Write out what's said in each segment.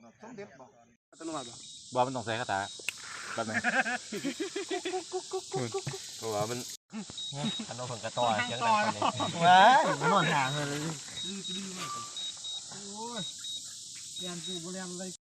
เป็นสมเด็จบ่อัตโนมัติบ่บอมันต้องใส่คาถาแบบไหนเพราะว่ามันขนมผงกระต่อยยังไงคนนี้ว้ายมันนอนห่างเลยเรียนกูบ่เรียนเลยแ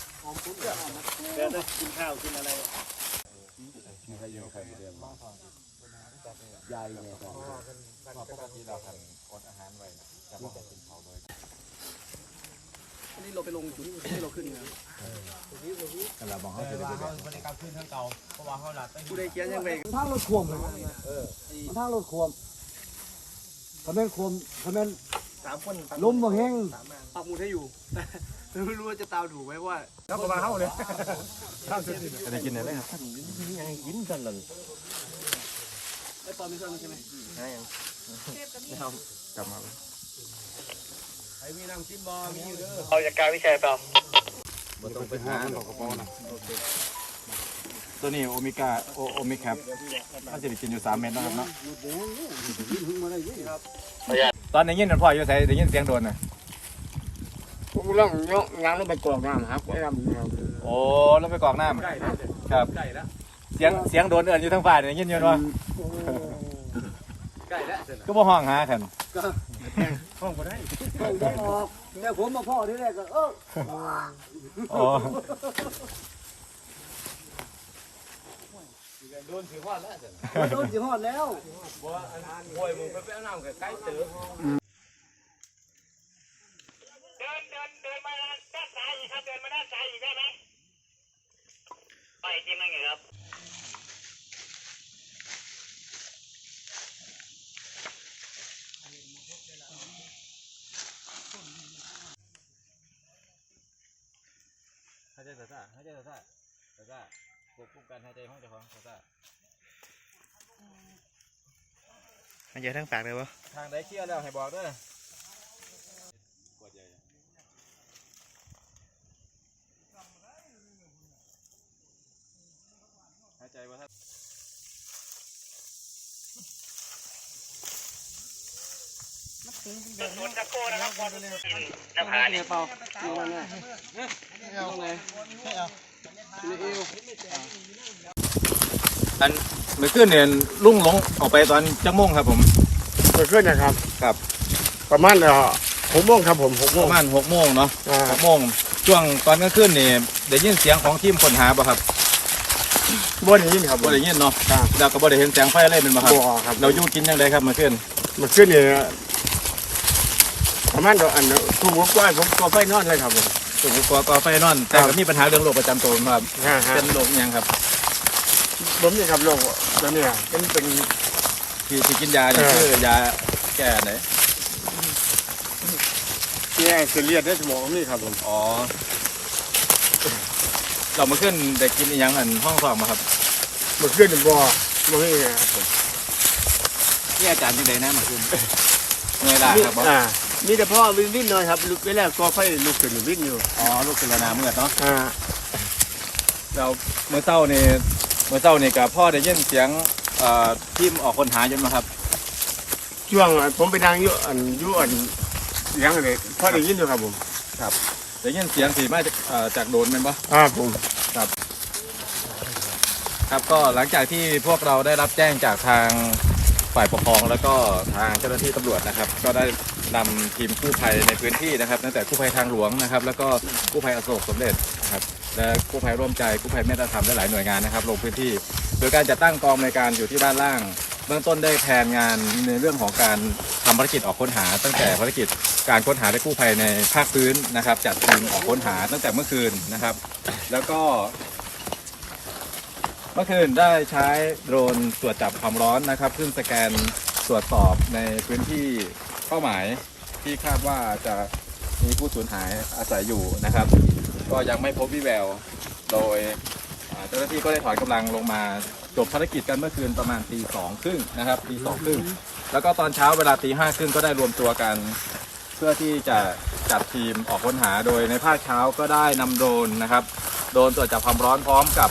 ราไปลงจุดที่เราขึ้นนะกำลังบอกเขาจะได้ไปแบบบริการขึ้นทั้งเก่าเพราะว่าเขาหลับไปผู้ใดเขียนยังไงทางรถควมเลยทางรถควมคำแม่นควมคำแม่นสามคนลมบ่แห้งปักหมุดให้อยู่ ไม่รู้ว่าจะตามถูกไหมว่าแล้วก็มาเข้าเลยอะไรกินอะไรครับยิ้มกันเลยไอ้ปอมมีเครื่องใช่ไหมกลับมาไอ้มีน้ำจิ้มบอมีอยู่เด้อเอาจากการวิจัยเปล่าบ่ต้องไปหาตัวนี้โอเมก้าโอโอเมแคปมันจะได้กินอยู่3เม็ดนะครับเนาะตอนนี้ยินพ่ออยู่ไสได้ยินเสียงโดนน่ะ ผมเรื่องยกงานลงไปกรอกน้ำครับไว้ทำโอ้ลงไปกรอกน้ำครับ ใกล้แล้วเสียงเสียงโดนเอิ้นอยู่ทางฝ่ายได้ยินอยู่บ่ใกล้แล้วก็บ่ห้องหาคั่นห้องก็ได้ผมออกแต่ผมมาพ่อที่แรกก็เอออ๋อโดนถือว่าแล้วโดนสิฮอดแล้ว ว่าอันโวยมึงไปไปเอาน้ำกับใกล้เต๋อ เดินเดินเดินมาด้านซ้ายอีกครับ เดินมาด้านซ้ายอีกได้ไหมไปจริงไหมครับ หายใจซาๆหาซ่าๆซ่าๆควบคุมการหายใจของเจ้าของซ่ามันเยอะทั้งปากเลยวะทางใดเคลียร์แล้วให้บอกด้อขวดใหญ่หายใจบ่ทันศูน ย์ตะโกนะครับก่อนจะผ่านเนี่ยเปล่าลงมาเนี่ยลงไหนอันเมื่อคืนเนี่ยลุงหลงออกไปตอนจังโมงครับผมเกิดขึ้นนะครับครับ ประมาณเอ่อหกโมงครับผมหกโมปงระมาณหกโมงเนาะอ่าหกโมงช่วงตอนกลางคืนนี่ได้ยินเสียงของทีมค้นหาป่ะครับบ่ได้ยินครับบ่ได้ยินเนาะครับแล้วก็บ่ได้เห็นแสงไฟอะไรเป็นป่ะครับ บ่ครับเราอยู่กินยังไงครับเมื่อคืนมันขึ้นเนี่ย ประมาณเดี๋ยวอันทุ่มกว่าผมก็ไปนอนเลยครับผมถูกกว่าไฟนอน แต่ก็มีปัญหาเรื่องโรคประจำตัวครับฮ่าฮ่าเป็นโรคอิหยังครับผมนี่ครับโรคตัวเนี้เป็นเป็นที่ที่กินยานี่เออคือยาแก้ไหนแย่เส้นเลือดในสมองนี่ครับผมอ๋อเราเมื่อคืนได้กินอีหยังอันห้องสองมาครับมันขึ้นบ่บ่ให้ครับผมนี่อาจารย์จังไดนะเมื่อคืนเงยล่ะมีครับบ่อ่า มีแต่พ่อวินวินหน่อยครับลุกเวลาก็ไฟลุกขึ้นวินอยู่อ๋อลูกศิลนาเมื่อเนาะอ่าเราเมื่อเช้านี่เมื่อเช้านี่กับพ่อได้ยินเสียงเอ่อทีมออกคนหาอยู่นะครับช่วงผมไปนั่งอยู่อันอยู่อันเสียงอะไรพ่อได้ยินอยู่ครับผมได้ยินเสียงสีมาจากเอ่อจากโดนแมันปะ อ่าผม ครับก็หลังจากที่พวกเราได้รับแจ้งจากทางฝ่ายปกครองแล้วก็ทางเจ้าหน้าที่ตำรวจนะครับ ก็ได้ นำทีมกู้ภัยในพื้นที่นะครับ ตั้งแต่กู้ภัยทางหลวงนะครับ แล้วก็กู้ภัยอโศกสมเด็จนะครับและกู้ภัยร่วมใจกู้ภัยเมตตาธรรมและหลายหน่วยงานนะครับ ลงพื้นที่ โดยการจัดตั้งกองในวยการอยู่ที่ด้านล่าง เบื้องต้นได้แทนงานในเรื่องของการทำภารกิจออกค้นหา ตั้งแต่ภารกิจการค้นหาและกู้ภัยในภาคพื้นนะครับ จัดทีมออกค้นหาตั้งแต่เมื่อคืนนะครับ แล้วก็ เมื่อคืนได้ใช้โดรนตรวจจับความร้อนนะครับ ซึ่งสแกนตรวจสอบในพื้นที่ เป้าหมายที่คาดว่าจะมีผู้สูญหายอาศัยอยู่นะครับ ก็ยังไม่พบวี่แวว โดยเจ้าหน้าที่ก็ได้ถอนกำลังลงมาจบภารกิจกันเมื่อคืนประมาณตีสองครึ่งนะครับตีสองครึ่งแล้วก็ตอนเช้าเวลาตีห้าครึ่งก็ได้รวมตัวกัน เพื่อที่จะจัดทีมออกค้นหาโดยในภาคเช้าก็ได้นำโดรนนะครับโดรนตรวจจับความร้อนพร้อมกับ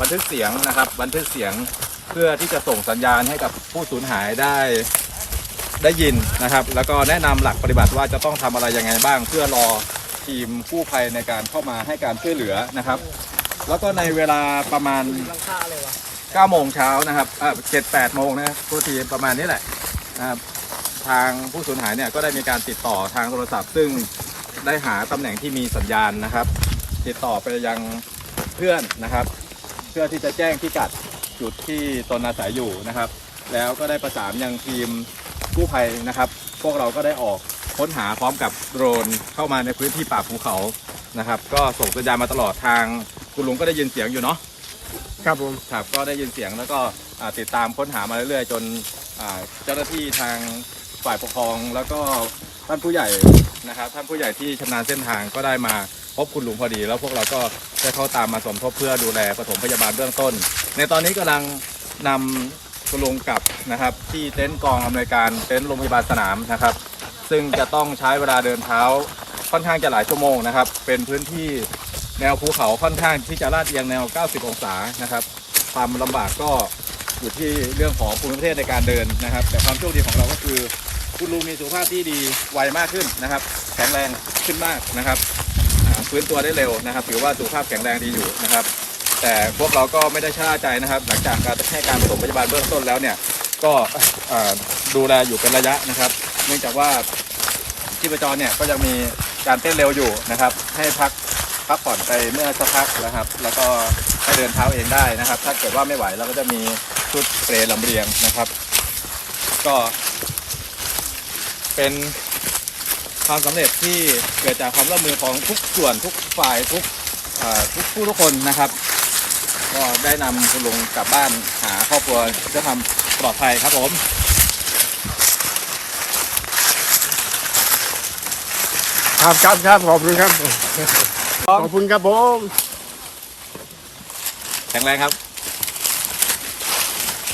บันทึกเสียงนะครับ บันทึกเสียงเพื่อที่จะส่งสัญญาณให้กับผู้สูญหายได้ ได้ยินนะครับ แล้วก็แนะนำหลักปฏิบัติว่าจะต้องทำอะไรยังไงบ้าง เพื่อรอทีมกู้ภัยในการเข้ามาให้การช่วยเหลือนะครับ แล้วก็ในเวลาประมาณ9โมงเช้านะครับอ่าเจ็ดแปดโมงนะครับตัวทีประมาณนี้แหละนะครับทางผู้สูญหายเนี่ยก็ได้มีการติดต่อทางโทรศัพท์ ซึ่งได้หาตำแหน่งที่มีสัญญาณนะครับ ติดต่อไปยังเพื่อนนะครับ เพื่อที่จะแจ้งพิกัดจุดที่ตนอาศัยอยู่นะครับ แล้วก็ได้ประสานยังทีม กู้ภัยนะครับ พวกเราก็ได้ออกค้นหาพร้อมกับโดรนเข้ามาในพื้นที่ป่าภูเขานะครับ ก็ส่งสัญญาณมาตลอดทางคุณลุงก็ได้ยินเสียงอยู่เนาะครับผมครับก็ได้ยินเสียงแล้วก็อ่าติดตามค้นหามาเรื่อยๆ จนอ่าเจ้าหน้าที่ทางฝ่ายปกครองแล้วก็ท่านผู้ใหญ่นะครับ ท่านผู้ใหญ่ที่ชำนาญเส้นทางก็ได้มาพบคุณลุงพอดี แล้วพวกเราก็ได้เข้าตามมาสมทบเพื่อดูแลปฐมพยาบาลเบื้องต้น ในตอนนี้กำลังนำ คุณลุงกลับนะครับ ที่เต็นท์กองอำนวยการเต็นท์โรงพยาบาลสนามนะครับ ซึ่งจะต้องใช้เวลาเดินเท้าค่อนข้างจะหลายชั่วโมงนะครับ เป็นพื้นที่แนวภูเขาค่อนข้างที่จะลาดเอียงแนว 90 องศานะครับ ความลำบากก็อยู่ที่เรื่องของภูมิประเทศในการเดินนะครับ แต่ความโชคดีของเราก็คือ คุณลุงมีสุขภาพที่ดีไวมากขึ้นนะครับ แข็งแรงขึ้นมากนะครับอ่าฟื้นตัวได้เร็วนะครับ ถือว่าสุขภาพแข็งแรงดีอยู่นะครับ แต่พวกเราก็ไม่ได้ชะล่าใจนะครับ หลังจากการให้การปฐมพยาบาลเบื้องต้นแล้วเนี่ย ก็อ่าดูแลอยู่เป็นระยะนะครับ เนื่องจากว่าชีพจรเนี่ยก็ยังมีการเต้นเร็วอยู่นะครับ ให้พักพักผ่อนไปเมื่อสักพักนะครับ แล้วก็ให้เดินเท้าเองได้นะครับ ถ้าเกิดว่าไม่ไหวเราก็จะมีชุดเปรย์ลำเลียงนะครับ ก็เป็นความสำเร็จที่เกิดจากความร่วมมือของทุกส่วนทุกฝ่ายทุกทุกผู้ทุกคนนะครับ ก็ได้นำคุณลุงกลับบ้านหาครอบครัวจะทำปลอดภัยครับผมครับครับครับขอบคุณครับ ขอบคุณครับผม แข็งแรงครับ